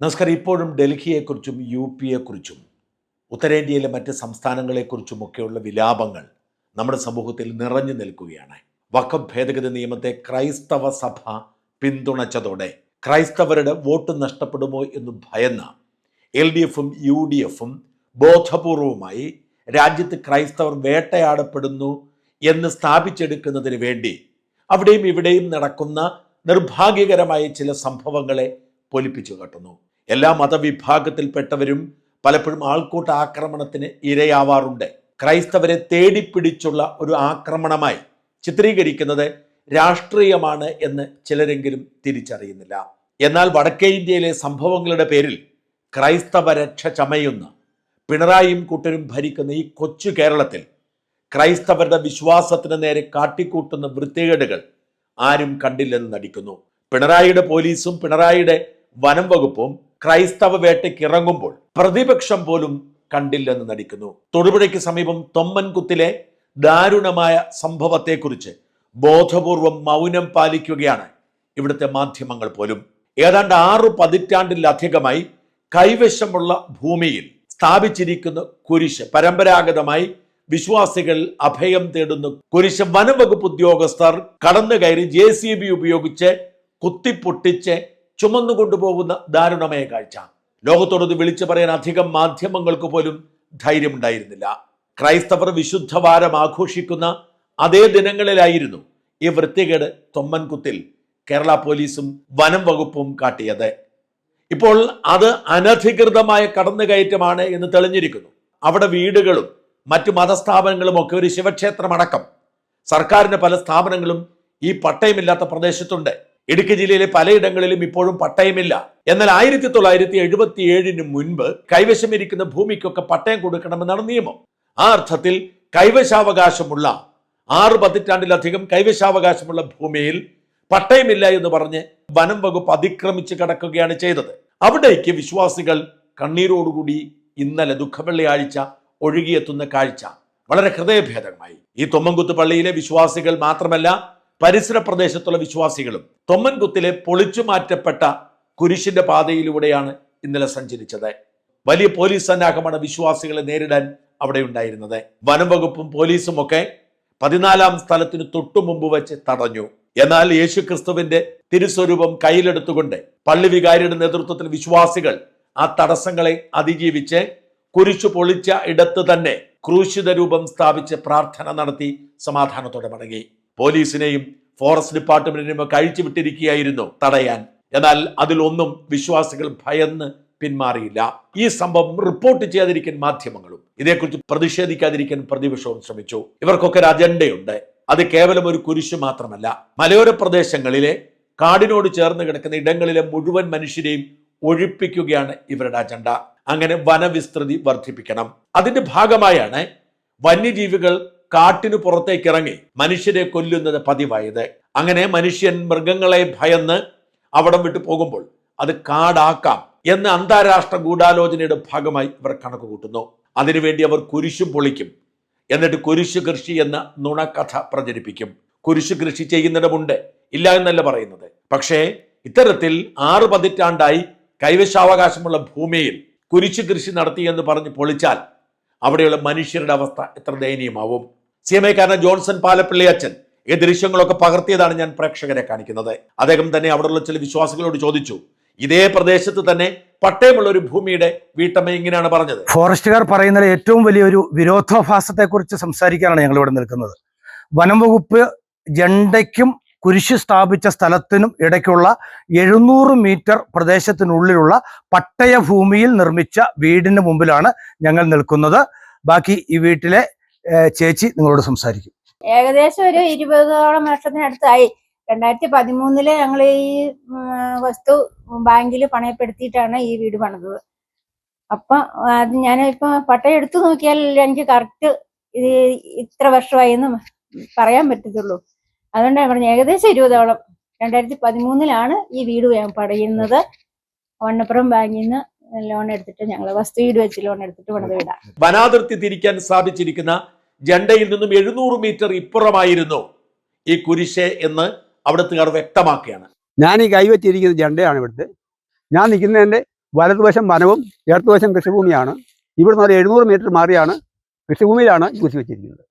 നമസ്കാരം. ഇപ്പോഴും ഡൽഹിയെക്കുറിച്ചും യു പിയെക്കുറിച്ചും ഉത്തരേന്ത്യയിലെ മറ്റ് സംസ്ഥാനങ്ങളെക്കുറിച്ചുമൊക്കെയുള്ള വിലാപങ്ങൾ നമ്മുടെ സമൂഹത്തിൽ നിറഞ്ഞു നിൽക്കുകയാണ്. വഖഫ് ഭേദഗതി നിയമത്തെ ക്രൈസ്തവ സഭ പിന്തുണച്ചതോടെ ക്രൈസ്തവരുടെ വോട്ട് നഷ്ടപ്പെടുമോ എന്ന് ഭയന്ന എൽ ഡി എഫും യു ഡി എഫും ബോധപൂർവമായി രാജ്യത്ത് ക്രൈസ്തവർ വേട്ടയാടപ്പെടുന്നു എന്ന് സ്ഥാപിച്ചെടുക്കുന്നതിന് വേണ്ടി അവിടെയും ഇവിടെയും നടക്കുന്ന നിർഭാഗ്യകരമായ ചില സംഭവങ്ങളെ പൊലിപ്പിച്ചു കാട്ടുന്നു. എല്ലാ മതവിഭാഗത്തിൽപ്പെട്ടവരും പലപ്പോഴും ആൾക്കൂട്ട ആക്രമണത്തിന് ഇരയാവാറുണ്ട്. ക്രൈസ്തവരെ തേടിപ്പിടിച്ചുള്ള ഒരു ആക്രമണമായി ചിത്രീകരിക്കുന്നത് രാഷ്ട്രീയമാണ് എന്ന് ചിലരെങ്കിലും തിരിച്ചറിയുന്നില്ല. എന്നാൽ വടക്കേ ഇന്ത്യയിലെ സംഭവങ്ങളുടെ പേരിൽ ക്രൈസ്തവ രക്ഷ ചമയുന്ന പിണറായിയും കൂട്ടരും ഭരിക്കുന്ന ഈ കൊച്ചു കേരളത്തിൽ ക്രൈസ്തവരുടെ വിശ്വാസത്തിന് നേരെ കാട്ടിക്കൂട്ടുന്ന വൃത്തികേടുകൾ ആരും കണ്ടില്ലെന്ന് നടിക്കുന്നു. പിണറായിയുടെ പോലീസും പിണറായിയുടെ വനം വകുപ്പും ക്രൈസ്തവ വേട്ടയ്ക്ക് ഇറങ്ങുമ്പോൾ പ്രതിപക്ഷം പോലും കണ്ടില്ലെന്ന് നടിക്കുന്നു. തൊടുപുഴയ്ക്ക് സമീപം തൊമ്മൻകുത്തിലെ ദാരുണമായ സംഭവത്തെക്കുറിച്ച് ബോധപൂർവം മൗനം പാലിക്കുകയാണ് ഇവിടുത്തെ മാധ്യമങ്ങൾ പോലും. ഏതാണ്ട് ആറു പതിറ്റാണ്ടിലധികമായി കൈവശമുള്ള ഭൂമിയിൽ സ്ഥാപിച്ചിരിക്കുന്ന കുരിശ് പരമ്പരാഗതമായി വിശ്വാസികൾ അഭയം തേടുന്ന കുരിശ് വനംവകുപ്പ് ഉദ്യോഗസ്ഥർ കടന്നു കയറി ജെ സി ബി ഉപയോഗിച്ച് കുത്തിപ്പൊട്ടിച്ച് ചുമന്നു കൊണ്ടുപോകുന്ന ദാരുണമായ കാഴ്ച. ലോകത്തോടത് വിളിച്ചു പറയാൻ അധികം മാധ്യമങ്ങൾക്ക് പോലും ധൈര്യമുണ്ടായിരുന്നില്ല. ക്രൈസ്തവർ വിശുദ്ധവാരം ആഘോഷിക്കുന്ന അതേ ദിനങ്ങളിലായിരുന്നു ഈ വൃത്തികേട് തൊമ്മൻകുത്തിൽ കേരള പോലീസും വനം വകുപ്പും കാട്ടിയത്. ഇപ്പോൾ അത് അനധികൃതമായ കടന്നുകയറ്റമാണ് എന്ന് തെളിഞ്ഞിരിക്കുന്നു. അവിടെ വീടുകളും മറ്റു മതസ്ഥാപനങ്ങളും ഒക്കെ ഒരു ശിവക്ഷേത്രമടക്കം. സർക്കാരിന്റെ പല സ്ഥാപനങ്ങളും ഈ പട്ടയമില്ലാത്ത പ്രദേശത്തുണ്ട്. ഇടുക്കി ജില്ലയിലെ പലയിടങ്ങളിലും ഇപ്പോഴും പട്ടയമില്ല. എന്നാൽ ആയിരത്തി തൊള്ളായിരത്തി എഴുപത്തി ഏഴിന് മുൻപ് കൈവശമിരിക്കുന്ന ഭൂമിക്കൊക്കെ പട്ടയം കൊടുക്കണമെന്നാണ് നിയമം. ആ അർത്ഥത്തിൽ കൈവശാവകാശമുള്ള ആറ് പതിറ്റാണ്ടിലധികം കൈവശാവകാശമുള്ള ഭൂമിയിൽ പട്ടയമില്ല എന്ന് പറഞ്ഞ് വനം വകുപ്പ് അതിക്രമിച്ച് കടക്കുകയാണ് ചെയ്തത്. അവിടേക്ക് വിശ്വാസികൾ കണ്ണീരോടുകൂടി ഇന്നലെ ദുഃഖവെള്ളിയാഴ്ച ഒഴുകിയെത്തുന്ന കാഴ്ച വളരെ ഹൃദയഭേദമായി ഈ തൊമ്മൻകുത്ത് പള്ളിയിലെ വിശ്വാസികൾ മാത്രമല്ല പരിസര പ്രദേശത്തുള്ള വിശ്വാസികളും തൊമ്മൻകുത്തിലെ പൊളിച്ചു മാറ്റപ്പെട്ട കുരിശിന്റെ പാതയിലൂടെയാണ് ഇന്നലെ സഞ്ചരിച്ചത്. വലിയ പോലീസ് സന്നാഹമാണ് വിശ്വാസികളെ നേരിടാൻ അവിടെ ഉണ്ടായിരുന്നത്. വനം വകുപ്പും പോലീസും ഒക്കെ പതിനാലാം സ്ഥലത്തിന് തൊട്ടു മുമ്പ് വെച്ച് തടഞ്ഞു. എന്നാൽ യേശു ക്രിസ്തുവിന്റെ തിരുസ്വരൂപം കയ്യിലെടുത്തുകൊണ്ട് പള്ളി വികാരിയുടെ നേതൃത്വത്തിൽ വിശ്വാസികൾ ആ തടസ്സങ്ങളെ അതിജീവിച്ച് കുരിശു പൊളിച്ച ഇടത്ത് തന്നെ ക്രൂശിത രൂപം സ്ഥാപിച്ച് പ്രാർത്ഥന നടത്തി സമാധാനത്തോടെ മടങ്ങി. പോലീസിനെയും ഫോറസ്റ്റ് ഡിപ്പാർട്ട്മെന്റിനെയും ഒക്കെ അഴിച്ചുവിട്ടിരിക്കുകയായിരുന്നു തടയാൻ. എന്നാൽ അതിലൊന്നും വിശ്വാസികൾ ഭയന്ന് പിന്മാറിയില്ല. ഈ സംഭവം റിപ്പോർട്ട് ചെയ്യാതിരിക്കാൻ മാധ്യമങ്ങളും ഇതേക്കുറിച്ച് പ്രതിഷേധിക്കാതിരിക്കാൻ പ്രതിപക്ഷവും ശ്രമിച്ചു. ഇവർക്കൊക്കെ ഒരു അജണ്ടയുണ്ട്. അത് കേവലം ഒരു കുരിശ് മാത്രമല്ല. മലയോര പ്രദേശങ്ങളിലെ കാടിനോട് ചേർന്ന് കിടക്കുന്ന ഇടങ്ങളിലെ മുഴുവൻ മനുഷ്യരെയും ഒഴിപ്പിക്കുകയാണ് ഇവരുടെ അജണ്ട. അങ്ങനെ വനവിസ്തൃതി വർദ്ധിപ്പിക്കണം. അതിന്റെ ഭാഗമായാണ് വന്യജീവികൾ കാട്ടിനു പുറത്തേക്ക് ഇറങ്ങി മനുഷ്യരെ കൊല്ലുന്നത് പതിവായത്. അങ്ങനെ മനുഷ്യൻ മൃഗങ്ങളെ ഭയന്ന് അവിടം വിട്ടു പോകുമ്പോൾ അത് കാടാക്കാം എന്ന് അന്താരാഷ്ട്ര ഗൂഢാലോചനയുടെ ഭാഗമായി ഇവർ കണക്ക് കൂട്ടുന്നു അതിനുവേണ്ടി അവർ കുരിശും പൊളിക്കും. എന്നിട്ട് കുരിശു കൃഷി എന്ന നുണക്കഥ പ്രചരിപ്പിക്കും. കുരിശു കൃഷി ചെയ്യുന്നിടമുണ്ട്. ഇല്ല എന്നല്ല പറയുന്നത്. പക്ഷേ ഇത്തരത്തിൽ ആറ് പതിറ്റാണ്ടായി കൈവശാവകാശമുള്ള ഭൂമിയിൽ കുരിശു കൃഷി നടത്തി എന്ന് പറഞ്ഞ് പൊളിച്ചാൽ അവിടെയുള്ള മനുഷ്യരുടെ അവസ്ഥ എത്ര ദയനീയമാവും. സി എം ഐക്കാരൻ ജോൺസൺ പാലപ്പള്ളി അച്ഛൻ ഈ ദൃശ്യങ്ങളൊക്കെ പകർത്തിയതാണ് ഞാൻ പ്രേക്ഷകരെ കാണിക്കുന്നത്. അദ്ദേഹം തന്നെ അവിടെയുള്ള ചില വിശ്വാസികളോട് ചോദിച്ചു ഇതേ പ്രദേശത്ത് തന്നെ പട്ടയമുള്ള ഒരു ഭൂമിയുടെ വീട്ടമ്മ ഇങ്ങനെയാണ് പറഞ്ഞത്? ഫോറസ്റ്റുകാർ പറയുന്ന ഏറ്റവും വലിയൊരു വിരോധാഭാസത്തെക്കുറിച്ച് സംസാരിക്കാനാണ് ഞങ്ങൾ ഇവിടെ നിൽക്കുന്നത്. വനം വകുപ്പ് ജണ്ടയ്ക്കും കുരിശ് സ്ഥാപിച്ച സ്ഥലത്തിനും ഇടയ്ക്കുള്ള എഴുന്നൂറ് മീറ്റർ പ്രദേശത്തിനുള്ളിലുള്ള പട്ടയ ഭൂമിയിൽ നിർമ്മിച്ച വീടിന് മുമ്പിലാണ് ഞങ്ങൾ നിൽക്കുന്നത്. ബാക്കി ഈ വീട്ടിലെ ചേച്ചി നിങ്ങളോട് സംസാരിക്കും. ഏകദേശം ഒരു ഇരുപതോളം വർഷത്തിനടുത്തായി. രണ്ടായിരത്തി പതിമൂന്നിൽ ഞങ്ങൾ ഈ വസ്തു ബാങ്കിൽ പണയപ്പെടുത്തിയിട്ടാണ് ഈ വീട് പണിതത്. അപ്പൊ അത് ഞാൻ ഇപ്പൊ പട്ടയം എടുത്തു നോക്കിയാൽ എനിക്ക് കറക്റ്റ് ഇത് ഇത്ര വർഷമായി എന്ന് പറയാൻ പറ്റത്തുള്ളൂ. അതുകൊണ്ടാണ് പറഞ്ഞത് പറഞ്ഞു ഏകദേശം ഇരുപതോളം. രണ്ടായിരത്തി പതിമൂന്നിലാണ് ഈ വീട് പടയുന്നത് വണ്ണപ്പുറം ബാങ്കിൽ നിന്ന് ലോൺ എടുത്തിട്ട് ഞങ്ങൾ വസ്തു വീട് വെച്ച് ലോൺ എടുത്തിട്ട് പണിത് വിടാം. വനാതിർത്തി തിരിക്കാൻ സ്ഥാപിച്ചിരിക്കുന്ന ജണ്ടയിൽ നിന്നും എഴുന്നൂറ് മീറ്റർ ഇപ്പുറമായിരുന്നു ഈ കുരിശ് എന്ന് അവിടുത്തുകാർ വ്യക്തമാക്കുകയാണ്. ഞാൻ ഈ കൈവച്ചിരിക്കുന്ന ജണ്ടയാണ് ഇവിടുത്തെ. ഞാൻ നിൽക്കുന്നതിന്റെ വലതുവശം വനവും ഇടതുവശം കൃഷിഭൂമിയാണ്. ഇവിടുന്ന് ഒരു എഴുന്നൂറ് മീറ്റർ മാറിയാണ് കൃഷിഭൂമിയിലാണ് കുരിശ് വെച്ചിരിക്കുന്നത്.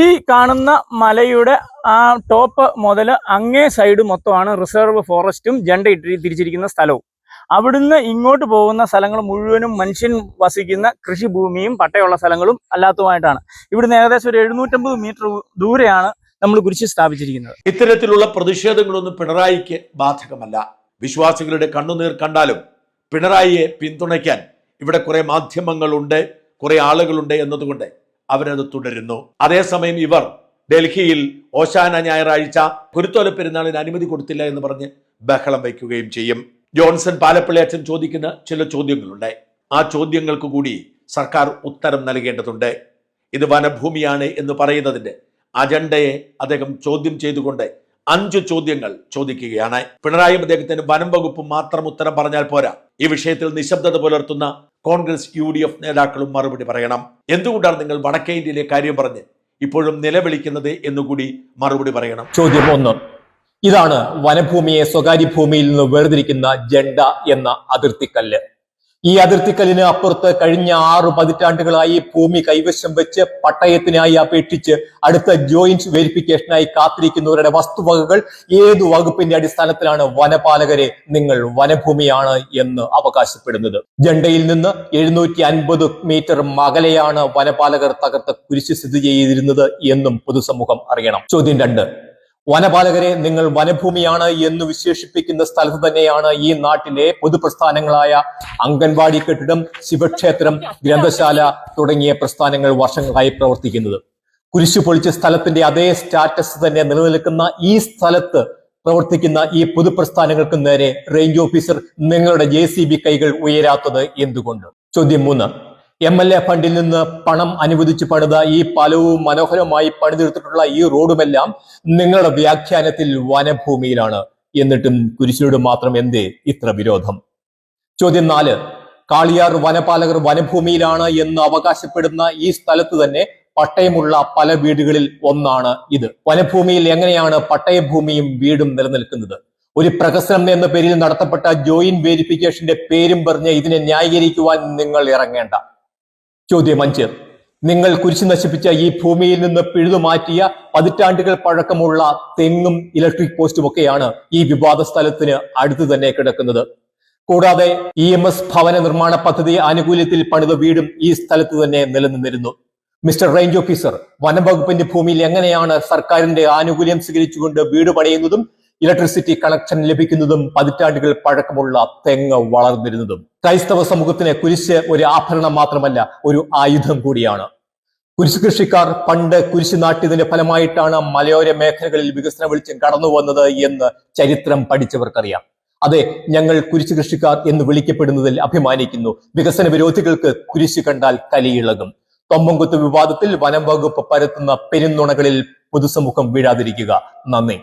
ഈ കാണുന്ന മലയുടെ ആ ടോപ്പ് മുതൽ അങ്ങേ സൈഡ് മൊത്തമാണ് റിസർവ് ഫോറസ്റ്റും ജണ്ട ഇട്ടി തിരിച്ചിരിക്കുന്ന സ്ഥലവും. അവിടുന്ന് ഇങ്ങോട്ട് പോകുന്ന സ്ഥലങ്ങൾ മുഴുവനും മനുഷ്യൻ വസിക്കുന്ന കൃഷിഭൂമിയും പട്ടയുള്ള സ്ഥലങ്ങളും അല്ലാത്തതുമായിട്ടാണ്. ഇവിടുന്ന് ഏകദേശം ഒരു എഴുന്നൂറ്റമ്പത് മീറ്റർ ദൂരെയാണ് നമ്മൾ കുരിശ് സ്ഥാപിച്ചിരിക്കുന്നത്. ഇത്തരത്തിലുള്ള പ്രതിഷേധങ്ങളൊന്നും പിണറായിക്ക് ബാധകമല്ല. വിശ്വാസികളുടെ കണ്ണുനീർ കണ്ടാലും പിണറായിയെ പിന്തുണയ്ക്കാൻ ഇവിടെ കുറെ മാധ്യമങ്ങളുണ്ട് കുറെ ആളുകളുണ്ട് എന്നതുകൊണ്ട് അവരത് തുടരുന്നു. അതേസമയം ഇവർ ഡൽഹിയിൽ ഓശാന ഞായറാഴ്ച കുരുത്തോല പെരുന്നാളിന് അനുമതി കൊടുത്തില്ല എന്ന് പറഞ്ഞ് ബഹളം വയ്ക്കുകയും ചെയ്യും. ജോൺസൺ പാലപ്പള്ളി അച്ഛൻ ചോദിക്കുന്ന ചില ചോദ്യങ്ങളുണ്ട്. ആ ചോദ്യങ്ങൾക്ക് കൂടി സർക്കാർ ഉത്തരം നൽകേണ്ടതുണ്ട്. ഇത് വനഭൂമിയാണ് എന്ന് പറയുന്നതിന്റെ അജണ്ടയെ അദ്ദേഹം ചോദ്യം ചെയ്തുകൊണ്ട് അഞ്ച് ചോദ്യങ്ങൾ ചോദിക്കുകയാണ്. പിണറായി അദ്ദേഹത്തിന് വനം വകുപ്പ് മാത്രം ഉത്തരം പറഞ്ഞാൽ പോരാ. ഈ വിഷയത്തിൽ നിശബ്ദത പുലർത്തുന്ന കോൺഗ്രസ് യു ഡി എഫ് നേതാക്കളും മറുപടി പറയണം. എന്തുകൊണ്ടാണ് നിങ്ങൾ വടക്കേ ഇന്ത്യയിലെ കാര്യം പറഞ്ഞ് ഇപ്പോഴും നിലവിളിക്കുന്നത് എന്നുകൂടി മറുപടി പറയണം? ചോദ്യം ഒന്ന്. ഇതാണ് വനഭൂമിയെ സ്വകാര്യ ഭൂമിയിൽ നിന്ന് വേർതിരിക്കുന്ന ജണ്ട എന്ന അതിർത്തിക്കല്ല്. ഈ അതിർത്തിക്കല്ലിന് അപ്പുറത്ത് കഴിഞ്ഞ ആറു പതിറ്റാണ്ടുകളായി ഭൂമി കൈവശം വെച്ച് പട്ടയത്തിനായി അപേക്ഷിച്ച് അടുത്ത ജോയിന്റ് വെരിഫിക്കേഷനായി കാത്തിരിക്കുന്നവരുടെ വസ്തുവകകൾ ഏതു വകുപ്പിന്റെ അടിസ്ഥാനത്തിലാണ് വനപാലകരെ നിങ്ങൾ വനഭൂമിയാണ് എന്ന് അവകാശപ്പെടുന്നത്. ജണ്ടയിൽ നിന്ന് എഴുന്നൂറ്റി അൻപത് മീറ്റർ മകലെയാണ് വനപാലകർ തകർത്ത കുരിശ് സ്ഥിതി ചെയ്തിരുന്നത് എന്നും പൊതുസമൂഹം അറിയണം. ചോദ്യം രണ്ട്. വനപാലകരെ നിങ്ങൾ വനഭൂമിയാണ് എന്ന് വിശേഷിപ്പിക്കുന്ന സ്ഥലത്ത് തന്നെയാണ് ഈ നാട്ടിലെ പൊതുപ്രസ്ഥാനങ്ങളായ അംഗൻവാടി കെട്ടിടം ശിവക്ഷേത്രം ഗ്രന്ഥശാല തുടങ്ങിയ പ്രസ്ഥാനങ്ങൾ വർഷങ്ങളായി പ്രവർത്തിക്കുന്നത്. കുരിശു പൊളിച്ച സ്ഥലത്തിന്റെ അതേ സ്റ്റാറ്റസ് തന്നെ നിലനിൽക്കുന്ന ഈ സ്ഥലത്ത് പ്രവർത്തിക്കുന്ന ഈ പൊതുപ്രസ്ഥാനങ്ങൾക്ക് നേരെ റേഞ്ച് ഓഫീസർ നിങ്ങളുടെ ജെ കൈകൾ ഉയരാത്തത് എന്തുകൊണ്ട്? ചോദ്യം മൂന്ന്. എം എൽ എ ഫണ്ടിൽ നിന്ന് പണം അനുവദിച്ച് പണിത ഈ പാലവും മനോഹരമായി പണിതീർത്തിട്ടുള്ള ഈ റോഡുമെല്ലാം നിങ്ങളുടെ വ്യാഖ്യാനത്തിൽ വനഭൂമിയിലാണ്. എന്നിട്ടും കുരിശിനോട് മാത്രം എന്തേ ഇത്ര വിരോധം? ചോദ്യം നാല് കാളിയാർ വനപാലകർ വനഭൂമിയിലാണ് എന്ന് അവകാശപ്പെടുന്ന ഈ സ്ഥലത്ത് തന്നെ പട്ടയമുള്ള പല വീടുകളിൽ ഒന്നാണ് ഇത്. വനഭൂമിയിൽ എങ്ങനെയാണ് പട്ടയഭൂമിയും വീടും നിലനിൽക്കുന്നത്? ഒരു പ്രഹസനം എന്ന പേരിൽ നടത്തപ്പെട്ട ജോയിന്റ് വെരിഫിക്കേഷന്റെ പേരും പറഞ്ഞ് ഇതിനെ ന്യായീകരിക്കുവാൻ നിങ്ങൾ ഇറങ്ങേണ്ട. ചോദ്യം അഞ്ച്. നിങ്ങൾ കുരിശു നശിപ്പിച്ച ഈ ഭൂമിയിൽ നിന്ന് പിഴുതുമാറ്റിയ പതിറ്റാണ്ടുകൾ പഴക്കമുള്ള തെങ്ങും ഇലക്ട്രിക് പോസ്റ്റും ഒക്കെയാണ് ഈ വിവാദ സ്ഥലത്തിന് അടുത്ത് തന്നെ കിടക്കുന്നത്. കൂടാതെ ഇ എം എസ് ഭവന നിർമ്മാണ പദ്ധതി ആനുകൂല്യത്തിൽ പണിത വീടും ഈ സ്ഥലത്ത് തന്നെ നിലനിന്നിരുന്നു. മിസ്റ്റർ റേഞ്ച് ഓഫീസർ വനം വകുപ്പിന്റെ ഭൂമിയിൽ എങ്ങനെയാണ് സർക്കാരിന്റെ ആനുകൂല്യം സ്വീകരിച്ചുകൊണ്ട് വീട് പണിയുന്നതും ഇലക്ട്രിസിറ്റി കണക്ഷൻ ലഭിക്കുന്നതും പതിറ്റാണ്ടുകൾ പഴക്കമുള്ള തെങ്ങ് വളർന്നിരുന്നതും ക്രൈസ്തവ സമൂഹത്തിന് കുരിശ് ഒരു ആഭരണം മാത്രമല്ല ഒരു ആയുധം കൂടിയാണ്. കുരിശ് കൃഷിക്കാർ പണ്ട് കുരിശ് നാട്ടിയതിന്റെ ഫലമായിട്ടാണ് മലയോര മേഖലകളിൽ വികസന വെളിച്ചം കടന്നു വന്നത് എന്ന് ചരിത്രം പഠിച്ചവർക്കറിയാം. അതെ ഞങ്ങൾ കുരിശ് കൃഷിക്കാർ എന്ന് വിളിക്കപ്പെടുന്നതിൽ അഭിമാനിക്കുന്നു. വികസന വിരോധികൾക്ക് കുരിശ് കണ്ടാൽ കലിയിളകും തൊമ്പംകുത്ത് വിവാദത്തിൽ വനം വകുപ്പ് പരത്തുന്ന പെരുന്നുണകളിൽ പൊതുസമൂഹം വീഴാതിരിക്കുക. നന്ദി.